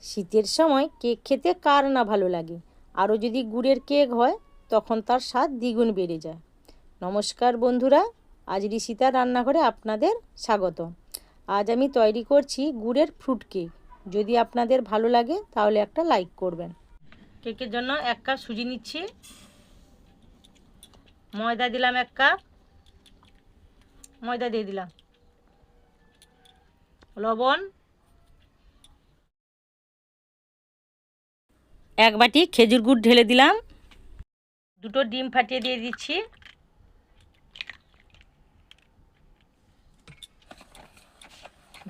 শীতের সময় কেক খেতে কার না ভালো লাগে? আরও যদি গুড়ের কেক হয়, তখন তার স্বাদ দ্বিগুণ বেড়ে যায়। নমস্কার বন্ধুরা, আজ ঋষিতার রান্নাঘরে আপনাদের স্বাগত। আজ আমি তৈরি করছি গুড়ের ফ্রুট কেক। যদি আপনাদের ভালো লাগে, তাহলে একটা লাইক করবেন। কেকের জন্য এক কাপ সুজি নিচ্ছি। ময়দা দিলাম এক কাপ। ময়দা দিয়ে দিলাম। লবণ। এক বাটি খেজুর গুড় ঢেলে দিলাম। দুটো ডিম ফাটিয়ে দিয়ে দিচ্ছি।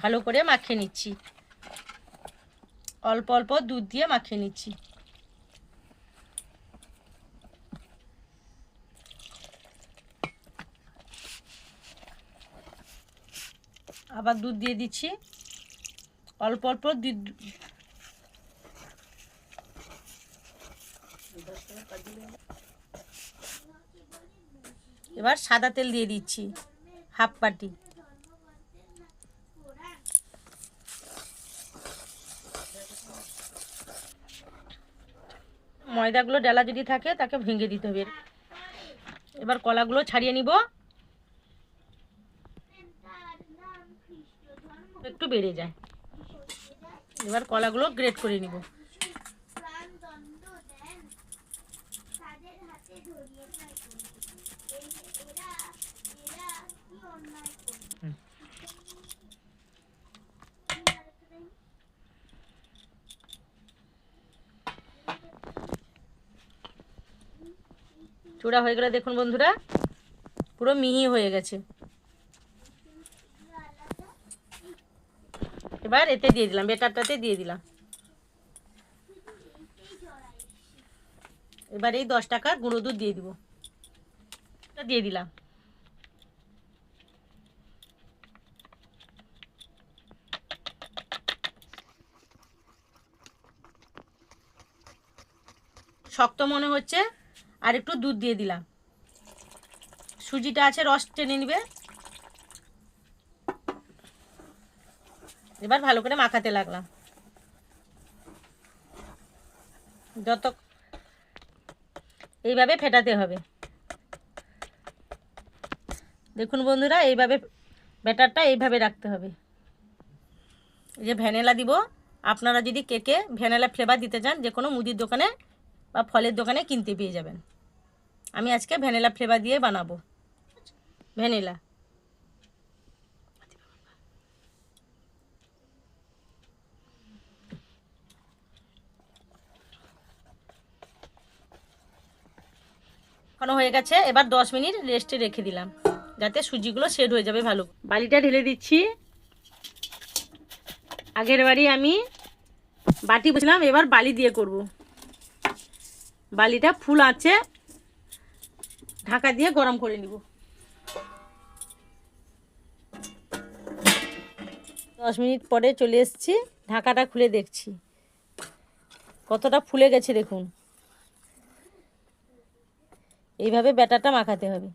ভালো করে মাখিয়ে নিচ্ছি। অল্প অল্প দুধ দিয়ে মাখিয়ে নিচ্ছি। আবার দুধ দিয়ে দিচ্ছি। অল্প অল্প এবার সাদা তেল দিয়ে দিচ্ছি, হাফ পাটি ময়দাগুলো ডেলা যদি থাকে, তাকে ভেঙে দিতে হবে। এবার কলাগুলো ছাড়িয়ে নিব। একটু বেড়ে যায়। এবার কলাগুলো গ্রেট করে নিব। চূড়া হয়ে গেলে দেখুন বন্ধুরা, পুরো মিহি হয়ে গেছে। এবার এতে দিয়ে দিলাম, বেটারটাতে দিয়ে দিলাম। এবার এই দশ টাকার গুঁড়ো দুধ দিয়ে দিব। দিয়ে দিলাম। শক্ত মনে হচ্ছে, আর একটু দুধ দিয়ে দিলাম। সুজিটা আছে, রস টেনে নিবে। এবার ভালো করে মাখাতে লাগলাম। যত এইভাবে ফেটাতে হবে। দেখুন বন্ধুরা, এইভাবে ব্যাটারটা এইভাবে রাখতে হবে। এই যে ভ্যানিলা দিব, আপনারা যদি কেকে ভ্যানিলা ফ্লেভার দিতে চান, যে কোনো মুদির দোকানে বা ফলের দোকানে কিনতে পেয়ে যাবেন। আমি আজকে ভ্যানিলা ফ্লেভার দিয়ে বানাবো। ভ্যানিলা। হয়ে গেছে, এবার দশ মিনিট রেস্টে রেখে দিলাম, যাতে সুজিগুলো সেট হয়ে যাবে ভালো। বালিটা ঢেলে দিচ্ছি। আগের বাড়ি আমি বাটি বসলাম, এবার বালি দিয়ে করব। বালিটা ফুল আছে। ঢাকা দিয়ে গরম করে নিব। দশ মিনিট পরে চলে এসেছি, ঢাকাটা খুলে দেখছি। কতটা ফুলে গেছে দেখুন। এইভাবে ব্যাটারটা মাখাতে হবে।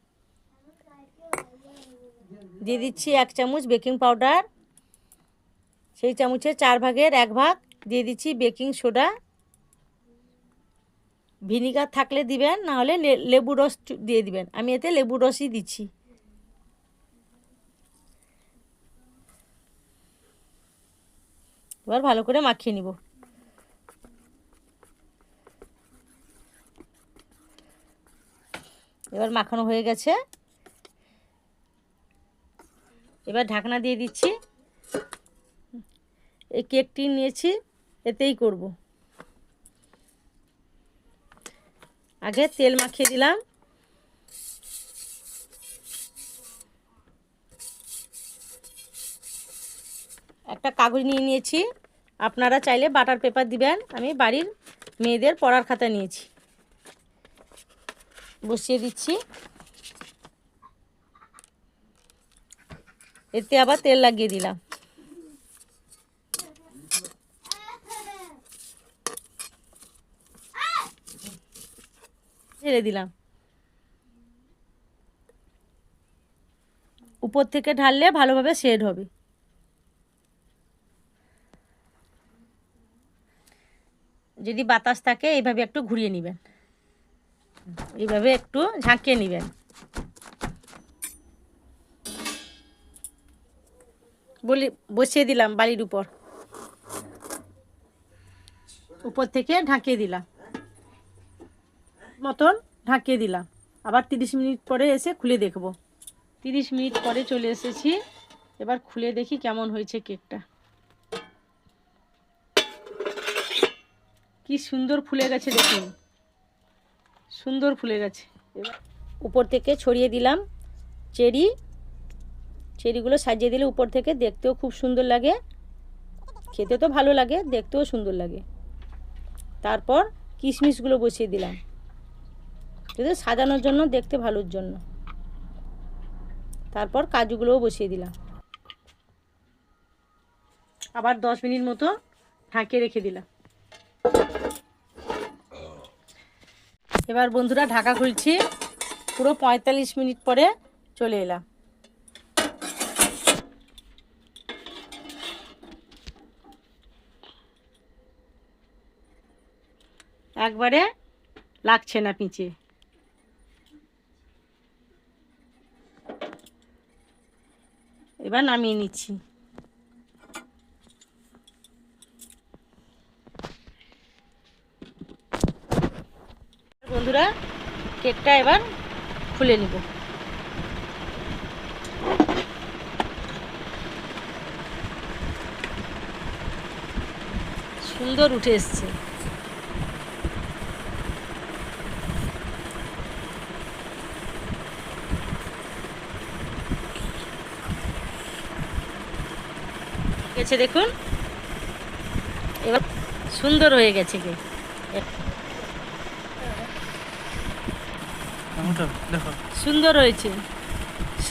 দিয়ে দিচ্ছি এক চামচ বেকিং পাউডার। সেই চামচের চার ভাগের এক ভাগ দিয়ে দিচ্ছি বেকিং সোডা। ভিনিগার থাকলে দিবেন, না হলে লেবু রস দিয়ে দিবেন। আমি এতে লেবু রসই দিচ্ছি। এবার ভালো করে মাখিয়ে নিব। এবার মাখানো হয়ে গেছে। এবার ঢাকনা দিয়ে দিচ্ছি। এই কেকটি নিয়েছি, এতেই করব। আগে তেল মাখিয়ে দিলাম। একটা কাগজ নিয়ে নিয়েছি। আপনারা চাইলে বাটার পেপার দিবেন। আমি বাড়ির মেয়েদের পড়ার খাতা নিয়েছি। বসিয়ে দিচ্ছি। এতে আবার তেল লাগিয়ে দিলাম। ছেড়ে দিলাম। উপর থেকে ঢাললে ভালোভাবে শেড হবে। যদি বাতাস থাকে, এইভাবে একটু ঘুরিয়ে নেবেন। এইভাবে একটু ঝাঁকিয়ে নেবেন। বলি, বসিয়ে দিলাম বালির উপর। উপর থেকে ঢাকিয়ে দিলাম। মতন ঢাকিয়ে দিলাম। আবার তিরিশ মিনিট পরে এসে খুলে দেখব। তিরিশ মিনিট পরে চলে এসেছি। এবার খুলে দেখি কেমন হয়েছে কেকটা। কি সুন্দর ফুলে গেছে দেখুন। সুন্দর ফুলে গেছে। এবার উপর থেকে ছড়িয়ে দিলাম চেরি। চেরিগুলো সাজিয়ে দিলে উপর থেকে দেখতেও খুব সুন্দর লাগে। খেতে তো ভালো লাগে, দেখতেও সুন্দর লাগে। তারপর কিশমিশগুলো বসিয়ে দিলাম। যদি সাজানোর জন্য, দেখতে ভালোর জন্য। তারপর কাজুগুলোও বসিয়ে দিলাম। আবার দশ মিনিট মতো ঢাকিয়ে রেখে দিলাম। এবার বন্ধুরা ঢাকা খুলছি। পুরো পঁয়তাল্লিশ মিনিট পরে চলে এলাম। একবারে লাগছে না পিঁচে। এবার নামিয়ে নিচ্ছি। বন্ধুরা কেকটা এবার খুলে নিব। সুন্দর উঠে এসছে। গেছে দেখুন। এবার সুন্দর হয়ে গেছে দেখো। সুন্দর হয়েছে।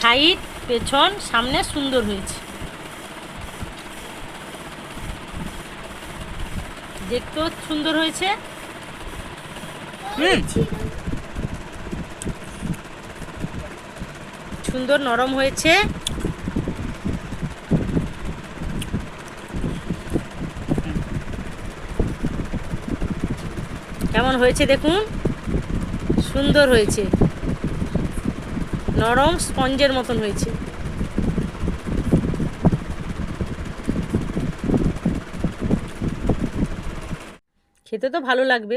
সাইড পেছন সামনে সুন্দর হয়েছে। দেখতেও সুন্দর হয়েছে। সুন্দর নরম হয়েছে। কেমন হয়েছে দেখুন? সুন্দর হয়েছে। নরম স্পঞ্জের মতন হয়েছে। খেতে তো ভালো লাগবে।